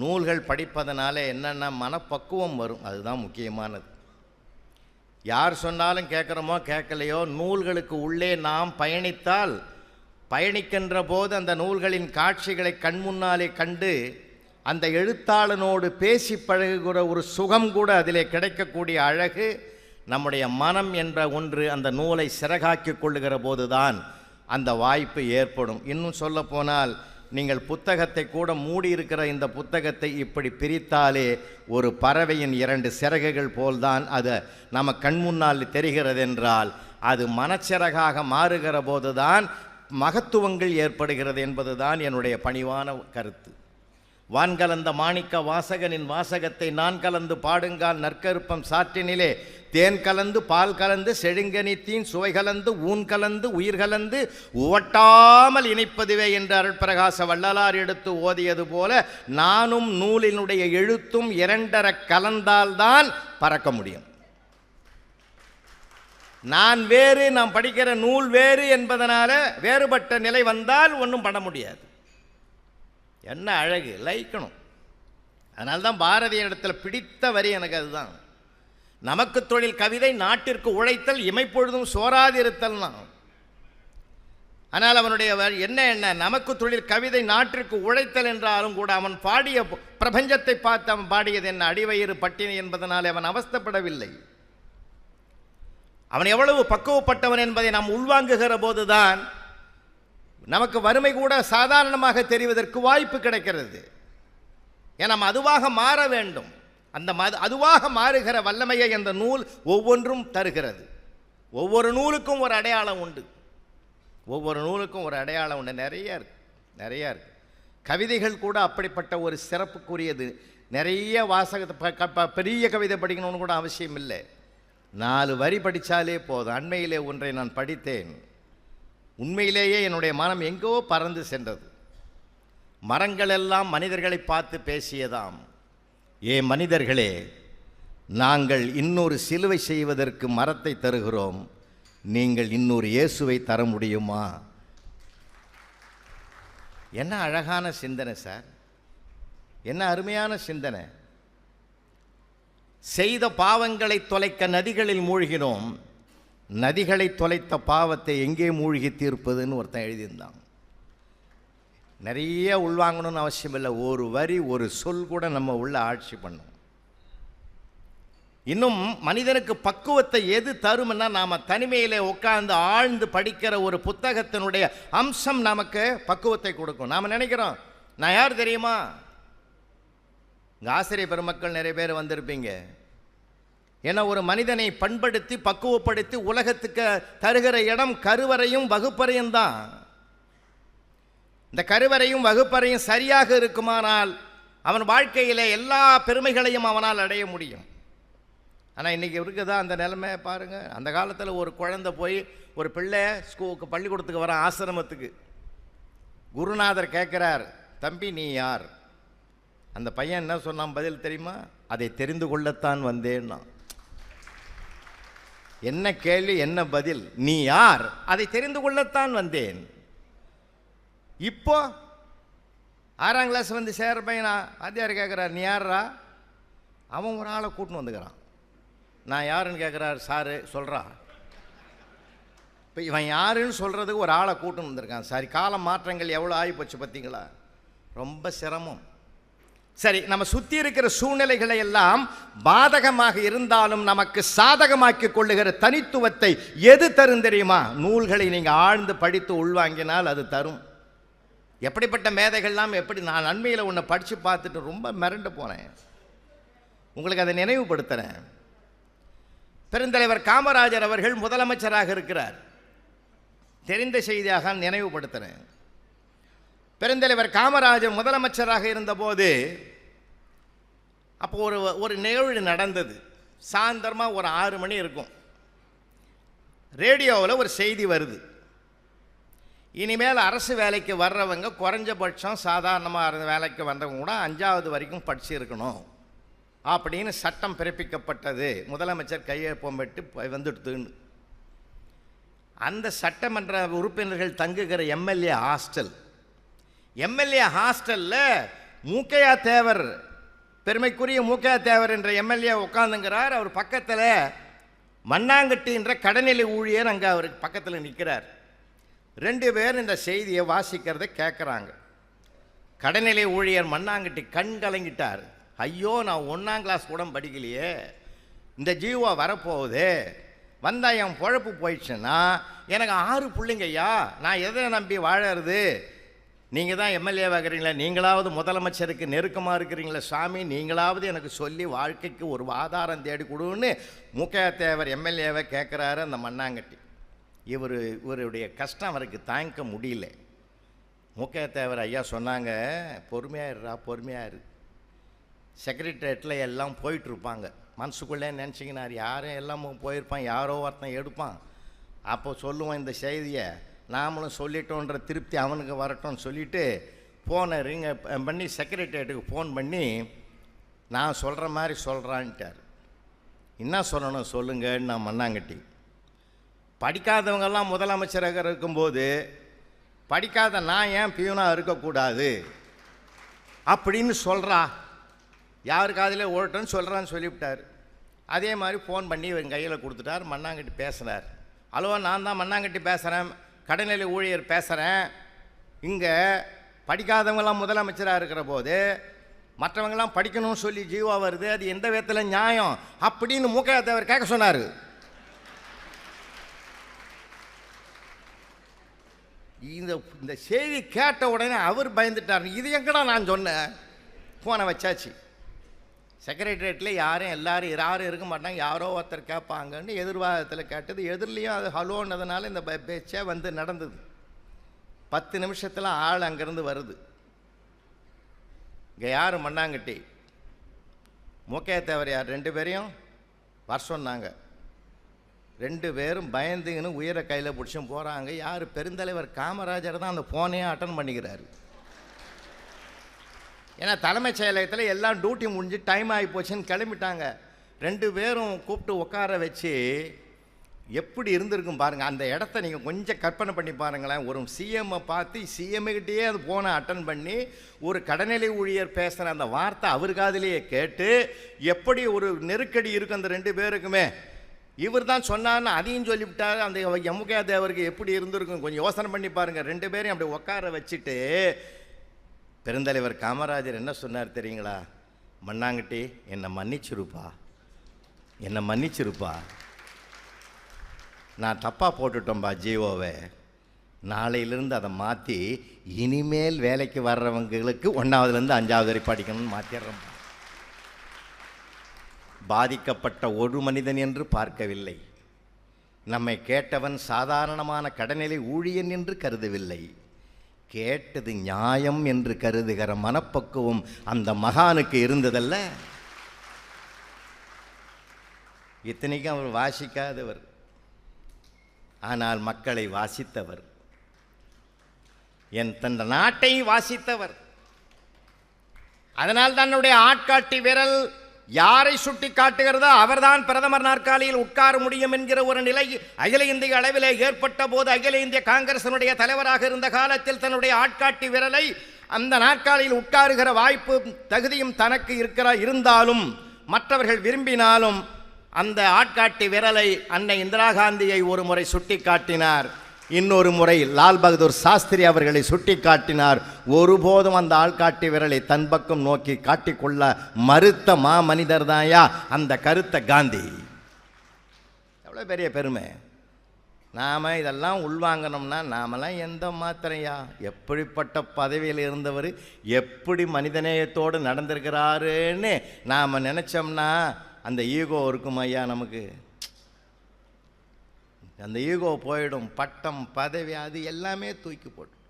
நூல்கள் படிப்பதனால என்னென்ன மனப்பக்குவம் வரும். அதுதான் முக்கியமானது. யார் சொன்னாலும் கேட்குறோமோ கேட்கலையோ நூல்களுக்கு உள்ளே நாம் பயணித்தால் பயணிக்கின்ற போது அந்த நூல்களின் காட்சிகளை கண்முன்னாலே கண்டு அந்த எழுத்தாளனோடு பேசி பழகுகிற ஒரு சுகம் கூட அதிலே கிடைக்கக்கூடிய அழகு நம்முடைய மனம் என்ற ஒன்று அந்த நூலை சிறகாக்கி கொள்ளுகிற போதுதான் அந்த வாய்ப்பு ஏற்படும். இன்னும் சொல்லப்போனால் நீங்கள் புத்தகத்தை கூட மூடி இருக்கிற இந்த புத்தகத்தை இப்படி பிரித்தாலே ஒரு பறவையின் இரண்டு சிறகுகள் போல்தான் அது நம்ம கண்முன்னால் தெரிகிறது என்றால் அது மனச்சிறகாக மாறுகிற போதுதான் மகத்துவங்கள் ஏற்படுகிறது என்பதுதான் என்னுடைய பணிவான கருத்து. வான் கலந்த மாணிக்க வாசகனின் வாசகத்தை நான் கலந்து பாடுங்கால் நற்கருப்பம் சாற்றினிலே. தேன் கலந்து பால் கலந்து செழுங்கனித்தீன் சுவை கலந்து ஊன் கலந்து உயிர் கலந்து உவட்டாமல் இணைப்பதுவே என்று அருட்பிரகாச வள்ளலார் எடுத்து ஓதியது போல நானும் நூலினுடைய எழுத்தும் இரண்டர கலந்தால்தான் பறக்க முடியும். நான் வேறு நாம் படிக்கிற நூல் வேறு என்பதனால வேறுபட்ட நிலை வந்தால் ஒன்றும் பண்ண முடியாது. என்ன அழகு? லயிக்கணும் அதனால தான் பாரதிய இடத்துல பிடித்த வரி எனக்கு அதுதான். நமக்கு தொழில் கவிதை நாட்டிற்கு உழைத்தல் இமைப்பொழுதும் சோராதிருத்தல்னா ஆனால் அவனுடைய என்ன என்ன? நமக்கு தொழில் கவிதை நாட்டிற்கு உழைத்தல் என்றாலும் கூட அவன் பாடிய பிரபஞ்சத்தை பார்த்து அவன் பாடியது என்ன? அடிவயிறு பட்டினி என்பதனால் அவன் அவஸ்தப்படவில்லை. அவன் எவ்வளவு பக்குவப்பட்டவன் என்பதை நாம் உள்வாங்குகிற போதுதான் நமக்கு வறுமை கூட சாதாரணமாக தெரிவதற்கு வாய்ப்பு கிடைக்கிறது. ஏன்னா அதுவாக மாற வேண்டும். அந்த மது அதுவாக மாறுகிற வல்லமையை அந்த நூல் ஒவ்வொன்றும் தருகிறது. ஒவ்வொரு நூலுக்கும் ஒரு அடையாளம் உண்டு. ஒவ்வொரு நூலுக்கும் ஒரு அடையாளம் உண்டு. நிறைய இருக்கு. நிறைய இருக்கு. கவிதைகள் கூட அப்படிப்பட்ட ஒரு சிறப்புக்குரியது. நிறைய வாசகத்தை ப- க- ப- பெரிய கவிதை படிக்கணும்னு கூட அவசியம் இல்லை. நாலு வரி படித்தாலே போதும். அண்மையிலே ஒன்றை நான் படித்தேன். உண்மையிலேயே என்னுடைய மனம் எங்கோ பறந்து சென்றது. மரங்கள் எல்லாம் மனிதர்களை பார்த்து பேசியதாம். ஏ மனிதர்களே நாங்கள் இன்னொரு சிலுவை செய்வதற்கு மரத்தை தருகிறோம். நீங்கள் இன்னொரு இயேசுவை தர முடியுமா? என்ன அழகான சிந்தனை சார். என்ன அருமையான சிந்தனை. செய்த பாவங்களை தொலைக்க நதிகளில் மூழ்கினோம். நதிகளை தொலைத்த பாவத்தை எங்கே மூழ்கி தீர்ப்பதுன்னு ஒருத்தன் எழுதியிருந்தான். நிறைய உள்வாங்கணும்னு அவசியம் இல்லை. ஒரு வரி ஒரு சொல் கூட நம்ம உள்ள ஆட்சி பண்ணும். இன்னும் மனிதனுக்கு பக்குவத்தை எது தரும்னா நாம் தனிமையிலே உட்கார்ந்து ஆழ்ந்து படிக்கிற ஒரு புத்தகத்தினுடைய அம்சம் நமக்கு பக்குவத்தை கொடுக்கும். நாம் நினைக்கிறோம் நான் யார் தெரியுமா? இங்கே ஆசிரியர் பெருமக்கள் நிறைய பேர் வந்திருப்பீங்க. ஏன்னா ஒரு மனிதனை பண்படுத்தி பக்குவப்படுத்தி உலகத்துக்கு தருகிற இடம் கருவறையும் வகுப்பறையும் தான். இந்த கருவறையும் வகுப்பறையும் சரியாக இருக்குமானால் அவன் வாழ்க்கையில் எல்லா பெருமைகளையும் அவனால் அடைய முடியும். ஆனால் இன்றைக்கி இருக்குதா அந்த நிலைமை பாருங்கள் அந்த காலத்தில் ஒரு குழந்தை போய் ஒரு பிள்ளை ஸ்கூலுக்கு பள்ளிக்கூடத்துக்கு வர ஆசிரமத்துக்கு குருநாதர் கேட்குறார் தம்பி நீ யார்? அந்த பையன் என்ன சொன்னான்? பதில் தெரியுமா? அதை தெரிந்து கொள்ளத்தான் வந்தேன்னா என்ன கேள்வி என்ன பதில்? நீ யார்? அதை தெரிந்து கொள்ளத்தான் வந்தேன். இப்போ ஆறாம் கிளாஸ் வந்து சேர பையனா? வாத்தியார் கேட்குறார் நீ யாரா அவன் ஒரு ஆளை கூட்டின்னு வந்துக்கிறான். நான் யாருன்னு கேட்குறாரு சாரு? சொல்கிறா இப்போ இவன் யாருன்னு சொல்கிறதுக்கு ஒரு ஆளை கூட்டின்னு வந்திருக்கான். சாரி கால மாற்றங்கள் எவ்வளோ ஆகி போச்சு பார்த்தீங்களா ரொம்ப சிரமம். சரி நம்ம சுற்றி இருக்கிற சூழ்நிலைகளை எல்லாம் பாதகமாக இருந்தாலும் நமக்கு சாதகமாக்கி கொள்ளுகிற தனித்துவத்தை எது தரும் தெரியுமா? நூல்களை நீங்கள் ஆழ்ந்து படித்து உள்வாங்கினால் அது தரும். எப்படிப்பட்ட மேதைகள்லாம் எப்படி நான் நன்மையில் உன்னை படித்து பார்த்துட்டு ரொம்ப மிரண்டு போனேன். உங்களுக்கு அதை நினைவுபடுத்துகிறேன் பெருந்தலைவர் காமராஜர் அவர்கள் முதலமைச்சராக இருக்கிறார். தெரிந்த செய்தியாக நினைவுபடுத்துகிறேன் பெருந்தலைவர் காமராஜர் முதலமைச்சராக இருந்தபோது அப்போ ஒரு ஒரு நிகழ்வு நடந்தது. சாயந்தரமாக ஒரு ஆறு மணி இருக்கும். ரேடியோவில் ஒரு செய்தி வருது. இனிமேல் அரசு வேலைக்கு வர்றவங்க குறைஞ்சபட்சம் சாதாரணமாக வேலைக்கு வந்தவங்க கூட அஞ்சாவது வரைக்கும் படிச்சிருக்கணும். அப்படின்னு சட்டம் பிறப்பிக்கப்பட்டது. முதலமைச்சர் கையெழுப்பம் பெற்று வந்துடுத்துன்னு அந்த சட்டமன்ற உறுப்பினர்கள் தங்குகிற எம்எல்ஏ ஹாஸ்டல். எம்எல்ஏ ஹாஸ்டலில் மூக்கையா தேவர் பெருமைக்குரிய மூக்கையா தேவர் என்ற எம்எல்ஏ உட்காந்துங்கிறார் அவர் பக்கத்தில் மண்ணாங்கட்டி என்ற கடைநிலை ஊழியர் அங்கே அவருக்கு பக்கத்தில் நிற்கிறார் ரெண்டு பேர் இந்த செய்தியை வாசிக்கிறதை கேட்குறாங்க கடைநிலை ஊழியர் மண்ணாங்கட்டி கண் கலங்கிட்டார். ஐயோ நான் ஒன்றாம் கிளாஸ் கூட படிக்கலையே. இந்த ஜீவா வரப்போகுது. வந்தால் என் பொழப்பு போயிடுச்சுன்னா எனக்கு ஆறு பிள்ளைங்க ஐயா நான் எதை நம்பி வாழறது? நீங்கள் தான் எம்எல்ஏ ஆகிறீங்களா நீங்களாவது முதலமைச்சருக்கு நெருக்கமாக இருக்கிறீங்களா? சாமி நீங்களாவது எனக்கு சொல்லி வாழ்க்கைக்கு ஒரு ஆதாரம் தேடி கொடுன்னு முக்கையா தேவர் எம்எல்ஏவை கேட்குறாரு அந்த மண்ணாங்கட்டி. இவர் இவருடைய கஷ்டம் அவருக்கு தாங்கிக்க முடியல. முக்கையா தேவர் ஐயா சொன்னாங்க பொறுமையாயிருடா பொறுமையாயிரு செக்ரட்டரியேட்டில் எல்லாம் போயிட்டுருப்பாங்க. மனசுக்குள்ளே நினச்சிக்கினார் யாரும் எல்லாம் போயிருப்பான் யாரோ ஒருத்தன் எடுப்பான். அப்போ சொல்லுவோம் இந்த செய்தியை நாமளும் சொல்லிட்டோன்ற திருப்தி அவனுக்கு வரட்டும்னு சொல்லிட்டு ஃபோனை ரிங்க பண்ணி செக்ரட்டரியேட்டுக்கு ஃபோன் பண்ணி நான் சொல்கிற மாதிரி சொல்கிறான்ட்டார் என்ன சொல்லணும் சொல்லுங்கன்னு நான் மண்ணாங்கட்டி. படிக்காதவங்கெல்லாம் முதலமைச்சராக இருக்கும்போது படிக்காத நான் ஏன் பியூனாக இருக்கக்கூடாது? அப்படின்னு சொல்கிறா யாருக்கு காதில் ஓடட்டும்னு சொல்கிறான்னு சொல்லிவிட்டார். அதே மாதிரி ஃபோன் பண்ணி இவன் கையில் கொடுத்துட்டார் மண்ணாங்கட்டி பேசுனார் ஹலோ நான் தான் மண்ணாங்கட்டி பேசுகிறேன் கடைநிலை ஊழியர் பேசுகிறேன் இங்கே படிக்காதவங்களாம் முதலமைச்சராக இருக்கிற போது மற்றவங்களாம் படிக்கணும்னு சொல்லி ஜீவா வருது அது எந்த விதத்தில் நியாயம் அப்படின்னு மூக்கையா தேவர் கேட்க சொன்னார். இந்த இந்த செய்தி கேட்ட உடனே அவர் பயந்துட்டார். இது எங்கடா நான் சொன்னேன்? ஃபோனை வச்சாச்சு. செக்ரட்டரியேட்டில் யாரும் எல்லாரும் யாரும் இருக்க மாட்டாங்க. யாரோ ஒருத்தர் கேட்பாங்கன்னு எதிர்வாதத்தில் கேட்டது. எதிர்லேயும் அது ஹலோன்னதுனால இந்த பேச்சே வந்து நடந்தது. பத்து நிமிஷத்தில் ஆள் அங்கேருந்து வருது. இங்கே யார் மண்ணாங்கட்டி? மூக்கைய தேவர் யார்? ரெண்டு பேரையும் வர சொன்னாங்க. ரெண்டு பேரும் பயந்துங்கன்னு உயிரை கையில் பிடிச்சும் போகிறாங்க யார் பெருந்தலைவர் காமராஜர் தான் அந்த ஃபோனையே அட்டன் பண்ணிக்கிறாரு. ஏன்னா தலைமைச் செயலகத்தில் எல்லாம் டியூட்டி முடிஞ்சு டைம் ஆகி போச்சுன்னு கிளம்பிட்டாங்க. ரெண்டு பேரும் கூப்பிட்டு உட்கார வச்சு எப்படி இருந்திருக்கும் பாருங்கள் அந்த இடத்த நீங்கள் கொஞ்சம் கற்பனை பண்ணி பாருங்களேன். ஒரு சிஎம்மை பார்த்து சிஎம்கிட்டயே அது போனை அட்டன் பண்ணி ஒரு கடநிலை ஊழியர் பேசுகிற அந்த வார்த்தை அவர் காதிலேயே கேட்டு எப்படி ஒரு நெருக்கடி இருக்கும் அந்த ரெண்டு பேருக்குமே. இவர் தான் சொன்னார்னு அதையும் சொல்லிவிட்டார். அந்த எமுகா தேவருக்கு எப்படி இருந்திருக்கும் கொஞ்சம் யோசனை பண்ணி பாருங்கள் ரெண்டு பேரையும் அப்படி உட்கார வச்சுட்டு பெருந்தலைவர் காமராஜர் என்ன சொன்னார் தெரியுங்களா? மண்ணாங்கட்டி என்னை மன்னிச்சிருப்பா. என்னை மன்னிச்சிருப்பா. நான் தப்பாக போட்டுட்டோம்பா ஜீவோவை. நாளையிலிருந்து அதை மாற்றி இனிமேல் வேலைக்கு வர்றவங்களுக்கு ஒன்றாவதுலேருந்து அஞ்சாவது வரை படிக்கணும்னு மாற்றிடுறோம்பா பாதிக்கப்பட்ட ஒரு மனிதன் என்று பார்க்கவில்லை. நம்மை கேட்டவன் சாதாரணமான கடநிலை ஊழியன் என்று கருதவில்லை. கேட்டது நியாயம் என்று கருதுகிற மனப்பக்குவம் அந்த மகானுக்கு இருந்ததல்ல. இத்தனைக்கும் அவர் வாசிக்காதவர். ஆனால் மக்களை வாசித்தவர். என் தன் நாட்டை வாசித்தவர். அதனால் தன்னுடைய ஆட்காட்டி விரல் யாரை சுட்டி காட்டுகிறதோ அவர்தான் பிரதமர் நாற்காலியில் உட்கார முடியும் என்கிற ஒரு நிலை அகில இந்திய அளவிலே ஏற்பட்ட போது அகில இந்திய காங்கிரசினுடைய தலைவராக இருந்த காலத்தில் தன்னுடைய ஆட்காட்டி விரலை அந்த நாற்காலியில் உட்காருகிற வாய்ப்பு தகுதியும் தனக்கு இருக்கிற இருந்தாலும் மற்றவர்கள் விரும்பினாலும் அந்த ஆட்காட்டி விரலை அன்னை இந்திரா காந்தியை ஒரு முறை சுட்டி காட்டினார் இன்னொரு முறை லால் பகதூர் சாஸ்திரி அவர்களை சுட்டி காட்டினார் ஒருபோதும் அந்த ஆள்காட்டி விரலை தன் பக்கம் நோக்கி காட்டிக்கொள்ள மறுத்த மா மனிதர் தாயா அந்த கருத்த காந்தி. எவ்வளோ பெரிய பெருமை. நாம் இதெல்லாம் உள்வாங்கணும்னா நாமெல்லாம் எந்த மாத்திரையா? எப்படிப்பட்ட பதவியில் இருந்தவர் எப்படி மனிதநேயத்தோடு நடந்திருக்கிறாருன்னு நாம் நினச்சோம்னா அந்த ஈகோ இருக்கும் ஐயா நமக்கு? அந்த ஈகோ போயிடும் பட்டம் பதவி அது எல்லாமே தூக்கி போடும்